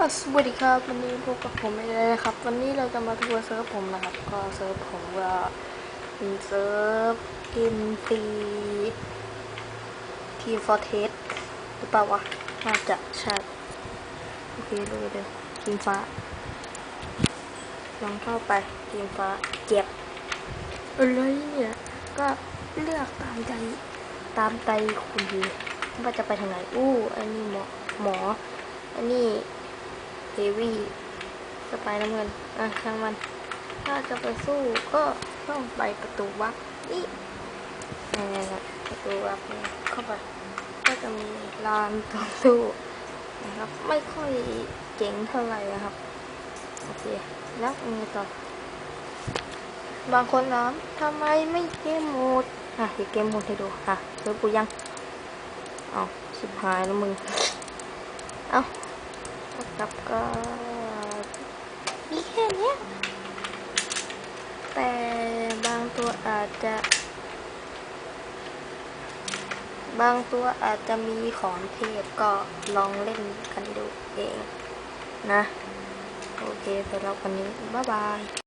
สวัสดีครับวันนี้พบกับผมอีกแล้วนะครับ วันนี้เราจะมาทัวร์เซิร์ฟผมนะครับ ก็เซิร์ฟผมก็เป็นเซิร์ฟเกมฟรีทีฟอร์เทสหรือเปล่าวะน่าจะใช่โอเคเลยเดี๋ยวทีมฟ้าลองเข้าไปทีมฟ้าเจ็บอะไรเนี่ยก็เลือกตามใจตามใจคุณดีว่าจะไปทางไหนอู้อันนี้หมอหมออันนี้ เฮวี่สไปน้ำเงิน อะช่างมัน ถ้าจะไปสู้ก็ต้องไปประตูวัดนี่นี่นะประตูวัดเนี่เข้าไป ก็จะมีลานต่อสู้นะครับ ไม่ค่อยเจ๋งเท่าไหร่นะครับ โอเค แล้วยังไงต่อ บางคนถามทำไมไม่เกมโหมด อะเดี๋ยวเกมโหมดให้ดู อะเจอกูยัง เอาชิบหายแล้วมึง เอา กับก็มีแค่นี้แต่บางตัวอาจจะ บางตัวอาจจะมีของเทพก็ลองเล่นกันดูเองนะ โอเคสำหรับวันนี้ บ๊ายบาย